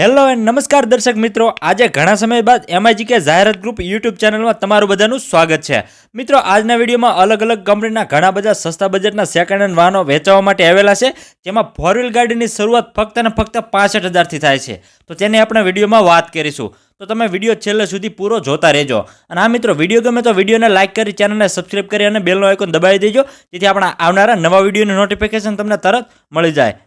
Hello and નમસ્કાર દર્શક મિત્રો. આજે ઘણા સમય બાદ એમઆઈજી કે જાહેરાત ગ્રુપ યુટ્યુબ ચેનલમાં તમારું બધાનું સ્વાગત છે. મિત્રો, આજના વિડીયોમાં અલગ અલગ કંપનીના ઘણા બધા સસ્તા બજેટના સેકન્ડ હેન્ડ વાહનો વેચવા માટે આવેલા છે, જેમાં ફોર વ્હીલ ગાડીની શરૂઆત ફક્ત અને ફક્ત પાસઠ હજારથી થાય છે. તો તેની આપણે વિડીયોમાં વાત કરીશું. તો તમે વીડિયો છેલ્લે સુધી પૂરો જોતા રહેજો. અને હા મિત્રો, વીડિયો ગમે તો વિડીયોને લાઇક કરી, ચેનલને સબસ્ક્રાઈબ કરી અને બેલનો આઇકોન દબાવી દેજો, જેથી આપણા આવનારા નવા વિડીયોની નોટિફિકેશન તમને તરત મળી જાય.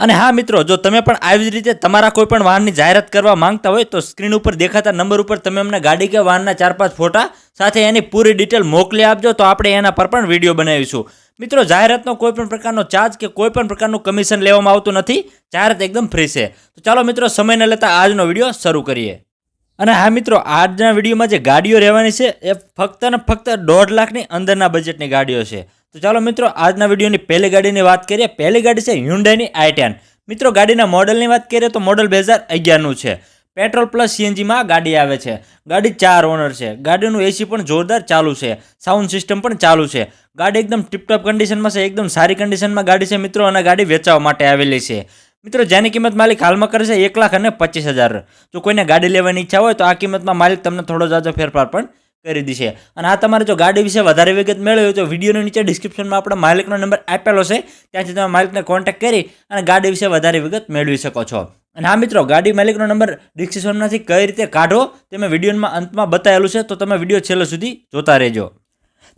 અને હા મિત્રો, જો તમે પણ આવી જ રીતે તમારા કોઈ પણ વાહનની જાહેરાત કરવા માંગતા હોય તો સ્ક્રીન ઉપર દેખાતા નંબર ઉપર તમે અમને ગાડી કે વાહનના ચાર પાંચ ફોટા સાથે એની પૂરી ડિટેલ મોકલી આપજો, તો આપણે એના પર પણ વીડિયો બનાવીશું. મિત્રો, જાહેરાતનો કોઈ પણ પ્રકારનો ચાર્જ કે કોઈ પણ પ્રકારનું કમિશન લેવામાં આવતું નથી. જાહેરાત એકદમ ફ્રી છે. તો ચાલો મિત્રો, સમય ન લેતા આજનો વીડિયો શરૂ કરીએ. અને હા મિત્રો, આજના વિડીયોમાં જે ગાડીઓ રહેવાની છે, એ ફક્ત ને ફક્ત દોઢ લાખની અંદરના બજેટની ગાડીઓ છે. તો ચાલો મિત્રો, આજના વિડીયોની પહેલી ગાડીની વાત કરીએ. પહેલી ગાડી છે હ્યુન્ડાઈની આઈ મિત્રો, ગાડીના મોડલની વાત કરીએ તો મોડલ બે હજાર છે. પેટ્રોલ પ્લસ સીએનજીમાં ગાડી આવે છે. ગાડી ચાર ઓનર છે. ગાડીનું એસી પણ જોરદાર ચાલુ છે. સાઉન્ડ સિસ્ટમ પણ ચાલુ છે. ગાડી એકદમ ટીપટોપ કન્ડિશનમાં છે. એકદમ સારી કન્ડિશનમાં ગાડી છે મિત્રો, અને ગાડી વેચવા માટે આવેલી છે. મિત્રો, જેની કિંમત માલિક હાલમાં કરે છે એક લાખ અને પચીસ હજાર. જો કોઈને ગાડી લેવાની ઈચ્છા હોય તો આ કિંમતમાં માલિક તમને થોડો જાજો ફેરફાર પણ કરી દેશે અને આ તમારે જો ગાડી વિશે વધારે વિગત મેળવી હોય તો વિડીયોની નીચે ડિસ્ક્રિપ્શનમાં આપણે માલિકનો નંબર આપેલો છે. ત્યાંથી તમે માલિકને કોન્ટેક્ટ કરી અને ગાડી વિશે વધારે વિગત મેળવી શકો છો. અને હા મિત્રો, ગાડી માલિકનો નંબર ડિસ્ક્રિપ્શનમાંથી કઈ રીતે કાઢો તે મેં વિડીયોમાં અંતમાં બતાવેલું છે. તો તમે વીડિયો છેલ્લે સુધી જોતા રહેજો.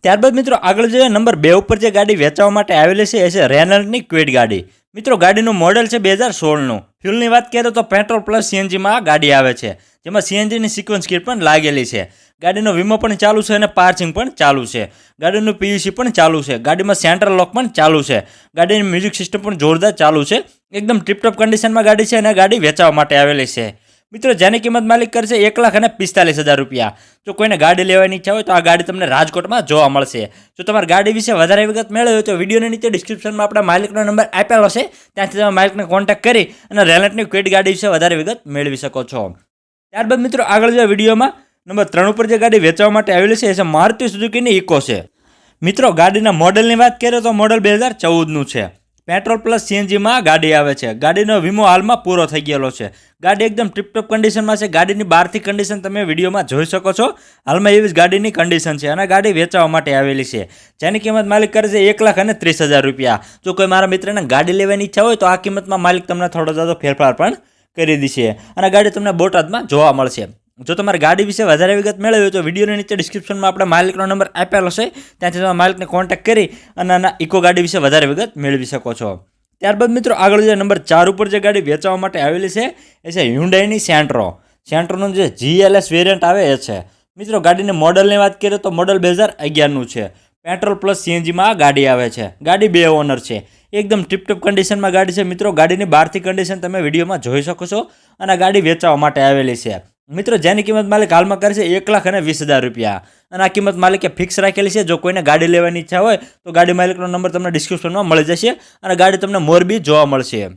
ત્યારબાદ મિત્રો, આગળ જોઈએ નંબર બે ઉપર જે ગાડી વેચવા માટે આવેલી છે, એ છે રેનલ્ટની ક્વેડ ગાડી. મિત્રો, ગાડીનું મોડેલ છે બે હજાર સોળનું. ફ્યુલની વાત કરીએ તો પેટ્રોલ પ્લસ સીએનજીમાં આ ગાડી આવે છે, જેમાં સીએનજીની સિક્વન્સ કીટ પણ લાગેલી છે. ગાડીનો વીમો પણ ચાલુ છે અને પાર્સિંગ પણ ચાલુ છે. ગાડીનું પીયુસી પણ ચાલુ છે. ગાડીમાં સેન્ટ્રલ લોક પણ ચાલુ છે. ગાડીની મ્યુઝિક સિસ્ટમ પણ જોરદાર ચાલુ છે. એકદમ ટીપટોપ કન્ડિશનમાં ગાડી છે અને ગાડી વેચવા માટે આવેલી છે. મિત્રો, જેની કિંમત માલિક કરશે એક લાખ અને પિસ્તાલીસ હજાર રૂપિયા. જો કોઈને ગાડી લેવાની ઈચ્છા હોય તો આ ગાડી તમને રાજકોટમાં જોવા મળશે. જો તમારે ગાડી વિશે વધારે વિગત મેળવી હોય તો વિડીયોની નીચે ડિસ્ક્રિપ્શનમાં આપણા માલિકનો નંબર આપેલો છે. ત્યાંથી તમે માલિકને કોન્ટેક્ટ કરી અને રેલેન્ટની ક્વિટ ગાડી વિશે વધારે વિગત મેળવી શકો છો. ત્યારબાદ મિત્રો, આગળ જે વિડીયોમાં. નંબર ત્રણ ઉપર જે ગાડી વેચવા માટે આવેલી છે, એ મારુતિ સુઝુકીની ઇકો છે. મિત્રો, ગાડીના મોડલની વાત કરીએ તો મોડલ બે હજાર ચૌદનું છે. પેટ્રોલ પ્લસ સીએનજીમાં ગાડી આવે છે. ગાડીનો વીમો હાલમાં પૂરો થઈ ગયેલો છે. ગાડી એકદમ ટિપટોપ કન્ડિશનમાં છે. ગાડીની બહારથી કન્ડિશન તમે વિડીયોમાં જોઈ શકો છો. હાલમાં એવી જ ગાડીની કન્ડિશન છે અને ગાડી વેચવા માટે આવેલી છે. જેની કિંમત માલિક કરે છે એક લાખ અને ત્રીસ હજાર રૂપિયા. જો કોઈ મારા મિત્રને ગાડી લેવાની ઈચ્છા હોય તો આ કિંમતમાં માલિક તમને થોડો જાદો ફેરફાર પણ કરી દેશે. અને ગાડી તમને બોટાદમાં જોવા મળશે. જો તમારે ગાડી વિશે વધારે વિગત મેળવી હોય તો વિડીયોની નીચે ડિસ્ક્રિપ્શનમાં આપણે માલિકનો નંબર આપેલો છે. ત્યાંથી તમે માલિકને કોન્ટેક્ટ કરી અને આના ઇકો ગાડી વિશે વધારે વિગત મેળવી શકો છો. ત્યારબાદ મિત્રો આગળ જે નંબર ચાર ઉપર જે ગાડી વેચવા માટે આવેલી છે, એ છે હ્યુન્ડાઈની સેન્ટ્રો સેન્ટ્રોનું જે જીએલએસ વેરિયન્ટ આવે, એ છે. મિત્રો ગાડીની મોડલની વાત કરીએ તો મોડલ બે હજાર અગિયારનું છે. પેટ્રોલ પ્લસ સીએનજીમાં આ ગાડી આવે છે. ગાડી બે ઓનર છે. એકદમ ટીપટોપ કન્ડિશનમાં ગાડી છે. મિત્રો ગાડીની બહારથી કન્ડિશન તમે વિડીયોમાં જોઈ શકો છો અને ગાડી વેચવા માટે આવેલી છે. મિત્રો, જેની કિંમત માલિક હાલમાં કરે છે એક લાખ અને વીસ હજાર રૂપિયા. અને આ કિંમત માલિકે ફિક્સ રાખેલી છે. જો કોઈને ગાડી લેવાની ઈચ્છા હોય, તો ગાડી માલિકનો નંબર તમને ડિસ્ક્રિપ્શનમાં મળી જશે અને ગાડી તમને મોરબી જોવા મળશે.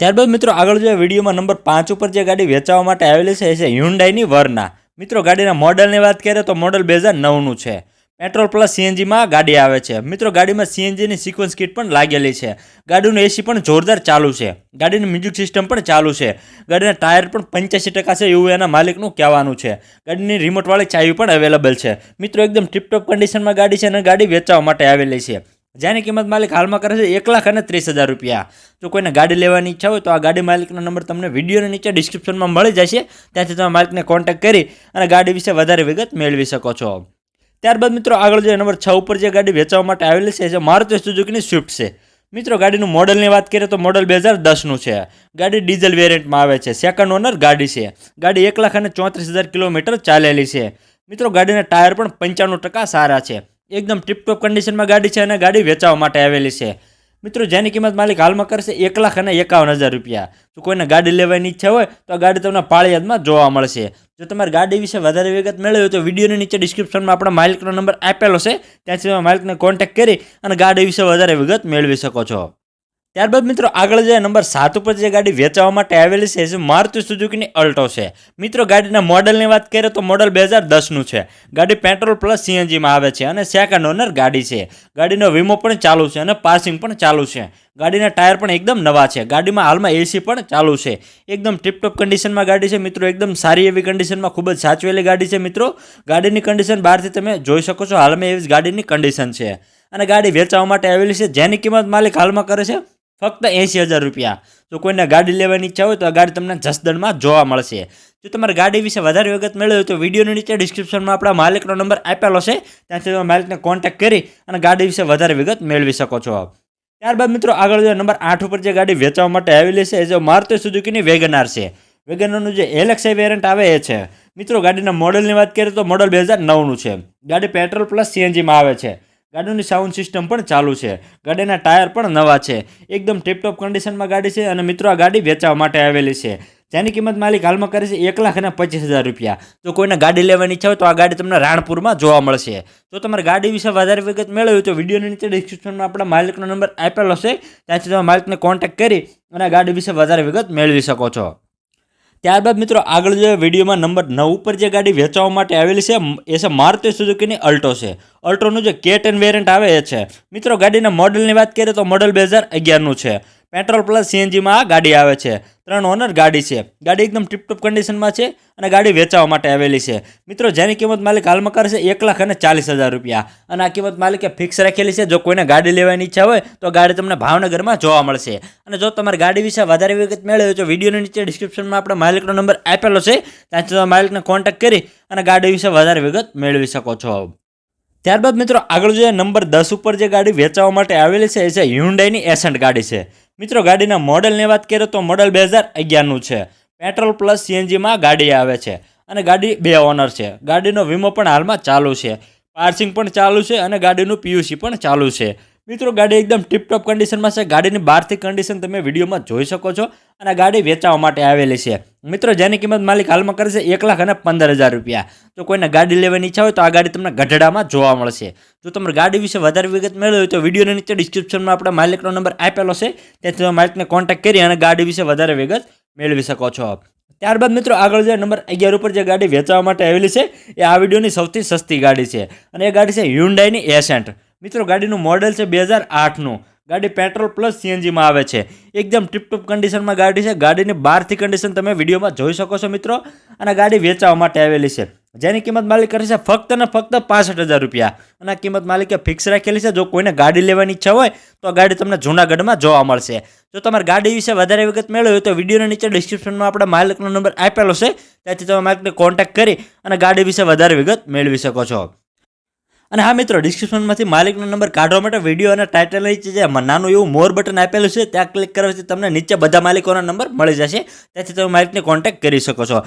ત્યારબાદ મિત્રો, આગળ જે વિડીયોમાં નંબર પાંચ ઉપર જે ગાડી વેચવા માટે આવેલી છે, એ છે હ્યુન્ડાઈની વરના મિત્રો, ગાડીના મોડલની વાત કરીએ તો મોડલ બે હજાર નવનું છે. પેટ્રોલ પ્લસ સીએનજીમાં ગાડી આવે છે. મિત્રો, ગાડીમાં સીએનજીની સિક્વન્સ કિટ પણ લાગેલી છે. ગાડીનું એસી પણ જોરદાર ચાલુ છે. ગાડીની મ્યુઝિક સિસ્ટમ પણ ચાલુ છે. ગાડીના ટાયર પણ પંચ્યાસી ટકા છે એવું એના માલિકનું કહેવાનું છે. ગાડીની રિમોટવાળી ચાવી પણ અવેલેબલ છે. મિત્રો, એકદમ ટિપટોપ કન્ડિશનમાં ગાડી છે અને ગાડી વેચવા માટે આવેલી છે. જેની કિંમત માલિક હાલમાં કરે છે એક લાખ અને ત્રીસ હજાર રૂપિયા. જો કોઈને ગાડી લેવાની ઈચ્છા હોય તો આ ગાડી માલિકનો નંબર તમને વિડીયોની નીચે ડિસ્ક્રિપ્શનમાં મળી જશે. ત્યાંથી તમે માલિકને કોન્ટેક્ટ કરી અને ગાડી વિશે વધારે વિગત મેળવી શકો છો. ત્યારબાદ મિત્રો આગળ જે નંબર છ ઉપર જે ગાડી વેચવા માટે આવેલી છે જે મારુતિ સુઝુકીની સ્વિફ્ટ છે. મિત્રો, ગાડીનું મોડલની વાત કરીએ તો મોડલ બે હજાર દસનું છે. ગાડી ડીઝલ વેરિયન્ટમાં આવે છે. સેકન્ડ ઓનર ગાડી છે. ગાડી એક લાખ અને ચોત્રીસ હજાર કિલોમીટર ચાલેલી છે. મિત્રો, ગાડીના ટાયર પણ પંચાણું ટકા સારા છે. એકદમ ટીપટોપ કન્ડિશનમાં ગાડી છે અને ગાડી વેચાવા માટે આવેલી છે. મિત્રો, જેની કિંમત માલિક હાલમાં કરશે એક લાખ અને એકાવન હજાર રૂપિયા. જો કોઈને ગાડી લેવાની ઈચ્છા હોય, તો આ ગાડી તમને પાળિયાદમાં જોવા મળશે. જો તમારે ગાડી વિશે વધારે વિગત મેળવી હોય, તો વિડીયોની નીચે ડિસ્ક્રિપ્શનમાં આપણા માલિકનો નંબર આપેલો છે. ત્યાંથી તમે માલિકને કોન્ટેક્ટ કરી અને ગાડી વિશે વધારે વિગત મેળવી શકો છો. ત્યારબાદ મિત્રો આગળ જે નંબર સાત ઉપર જે ગાડી વેચવા માટે આવેલી છે, એ મારુતિ સુઝુકીની અલ્ટો છે. મિત્રો ગાડીના મોડલની વાત કરીએ તો મોડલ બે હજાર દસનું છે. ગાડી પેટ્રોલ પ્લસ સીએનજીમાં આવે છે અને સેકન્ડ ઓનર ગાડી છે. ગાડીનો વીમો પણ ચાલુ છે અને પાસિંગ પણ ચાલુ છે. ગાડીના ટાયર પણ એકદમ નવા છે. ગાડીમાં હાલમાં એસી પણ ચાલુ છે. એકદમ ટિપટોપ કન્ડિશનમાં ગાડી છે મિત્રો. એકદમ સારી એવી કન્ડિશનમાં ખૂબ જ સાચવેલી ગાડી છે મિત્રો. ગાડીની કન્ડિશન બહારથી તમે જોઈ શકો છો. હાલમાં એવી ગાડીની કન્ડિશન છે. અને ગાડી વેચવા માટે આવેલી છે. જેની કિંમત માલિક હાલમાં કરે છે ફક્ત એંસી હજાર રૂપિયા. જો કોઈને ગાડી લેવાની ઈચ્છા હોય તો આ ગાડી તમને જસદણમાં જોવા મળશે. જો તમારે ગાડી વિશે વધારે વિગત મેળવી હોય તો વિડીયોની નીચે ડિસ્ક્રિપ્શનમાં આપણા માલિકનો નંબર આપેલો છે. ત્યાંથી તમે માલિકને કોન્ટેક્ટ કરી અને ગાડી વિશે વધારે વિગત મેળવી શકો છો. ત્યારબાદ મિત્રો આગળ જે નંબર આઠ ઉપર જે ગાડી વેચવા માટે આવેલી છે, એ જે મારુતિ સુઝુકીની વેગનાર છે. વેગનરનું જે એલેક્સાઈ વેરિયન્ટ આવે, એ છે. મિત્રો, ગાડીના મોડલની વાત કરીએ તો મોડલ બે હજાર નવનું છે. ગાડી પેટ્રોલ પ્લસ સીએનજીમાં આવે છે. ગાડીની સાઉન્ડ સિસ્ટમ પણ ચાલુ છે. ગાડીના ટાયર પણ નવા છે. એકદમ ટીપટોપ કન્ડિશનમાં ગાડી છે અને મિત્રો આ ગાડી વેચવા માટે આવેલી છે. જેની કિંમત માલિક હાલમાં કરે છે એક લાખ અને પચીસ હજાર રૂપિયા. જો કોઈને ગાડી લેવાની ઈચ્છા હોય તો આ ગાડી તમને રાણપુરમાં જોવા મળશે. જો તમારે ગાડી વિશે વધારે વિગત મેળવી હોય તો વિડીયોની નીચે ડિસ્ક્રિપ્શનમાં આપણા માલિકનો નંબર આપેલો છે. ત્યાંથી તમે માલિકને કોન્ટેક્ટ કરી અને ગાડી વિશે વધારે વિગત મેળવી શકો છો. ત્યારબાદ મિત્રો આગળ જે વિડીયોમાં નંબર નવ ઉપર જે ગાડી વેચવા માટે આવેલી છે, એ છે મારુતિ સુઝુકીની અલ્ટો છે. અલ્ટોનું જે કે ટેન વેરિયન્ટ આવે એ છે. મિત્રો, ગાડીના મોડલની વાત કરીએ તો મોડલ બે હજાર અગિયારનું છે. પેટ્રોલ પ્લસ સીએનજીમાં આ ગાડી આવે છે. ત્રણ ઓનર ગાડી છે. ગાડી એકદમ ટીપટોપ કન્ડિશનમાં છે અને ગાડી વેચાવા માટે આવેલી છે. મિત્રો, જેની કિંમત માલિક હાલમાં કરશે એક લાખ અને ચાલીસ હજાર રૂપિયા. અને આ કિંમત માલિકે ફિક્સ રાખેલી છે. જો કોઈને ગાડી લેવાની ઈચ્છા હોય, તો ગાડી તમને ભાવનગરમાં જોવા મળશે. અને જો તમારે ગાડી વિશે વધારે વિગત મેળવી તો વિડીયોની નીચે ડિસ્ક્રિપ્શનમાં આપણે માલિકનો નંબર આપેલો છે. ત્યાંથી તમે માલિકને કોન્ટેક્ટ કરી અને ગાડી વિશે વધારે વિગત મેળવી શકો છો. ત્યારબાદ મિત્રો, આગળ જોઈએ નંબર દસ ઉપર જે ગાડી વેચાવા માટે આવેલી છે, એ છે હ્યુન્ડાઈની એસન્ટ ગાડી છે. મિત્રો, ગાડીના મોડલની વાત કરીએ તો મોડલ બે હજાર અગિયારનું છે. પેટ્રોલ પ્લસ સીએનજીમાં ગાડી આવે છે અને ગાડી બે ઓનર છે. ગાડીનો વીમો પણ હાલમાં ચાલુ છે. પાર્સિંગ પણ ચાલુ છે અને ગાડીનું પીયુસી પણ ચાલુ છે. મિત્રો, ગાડી એકદમ ટીપટોપ કન્ડિશનમાં છે. ગાડીની બહારથી કન્ડિશન તમે વિડીયોમાં જોઈ શકો છો અને ગાડી વેચવા માટે આવેલી છે. મિત્રો, જેની કિંમત માલિક હાલમાં કરે છે એક લાખ અને પંદર હજાર રૂપિયા. જો કોઈને ગાડી લેવાની ઈચ્છા હોય તો આ ગાડી તમને ગઢડામાં જોવા મળશે. જો તમારે ગાડી વિશે વધારે વિગત મેળવી હોય તો વિડીયોની નીચે ડિસ્ક્રિપ્શનમાં આપણે માલિકનો નંબર આપેલો છે. ત્યાંથી તમે માલિકને કોન્ટેક્ટ કરી અને ગાડી વિશે વધારે વિગત મેળવી શકો છો. ત્યારબાદ મિત્રો, આગળ જે નંબર અગિયાર ઉપર જે ગાડી વેચવા માટે આવેલી છે, એ આ વિડીયોની સૌથી સસ્તી ગાડી છે. અને એ ગાડી છે હ્યુન્ડાઈની એસેન્ટ મિત્રો, ગાડીનું મોડેલ છે બે હજાર આઠનું. ગાડી પેટ્રોલ પ્લસ સીએનજીમાં આવે છે. એકદમ ટીપટોપ કન્ડિશનમાં ગાડી છે. ગાડીની બહારથી કન્ડિશન તમે વિડીયોમાં જોઈ શકો છો મિત્રો. અને ગાડી વેચાવા માટે આવેલી છે. જેની કિંમત માલિક કરી છે ફક્ત ને ફક્ત પાસઠ હજાર રૂપિયા. અને કિંમત માલિકે ફિક્સ રાખેલી છે. જો કોઈને ગાડી લેવાની ઈચ્છા હોય, તો આ ગાડી તમને જૂનાગઢમાં જોવા મળશે. જો તમારે ગાડી વિશે વધારે વિગત મેળવી હોય, તો વિડીયોના નીચે ડિસ્ક્રિપ્શનમાં આપણે માલિકનો નંબર આપેલો છે. ત્યાંથી તમે માલિકને કોન્ટેક્ટ કરી અને ગાડી વિશે વધારે વિગત મેળવી શકો છો. અને હા મિત્રો ડિસ્ક્રિપ્શનમાંથી માલિકનો નંબર કાઢવા માટે વીડિયો અને ટાઇટલ નીચે જે નાનું એવું મોર બટન આપેલું છે, ત્યાં ક્લિક કરવાથી તમને નીચે બધા માલિકોના નંબર મળી જશે. ત્યાંથી તમે માલિકને કોન્ટેક્ટ કરી શકો છો.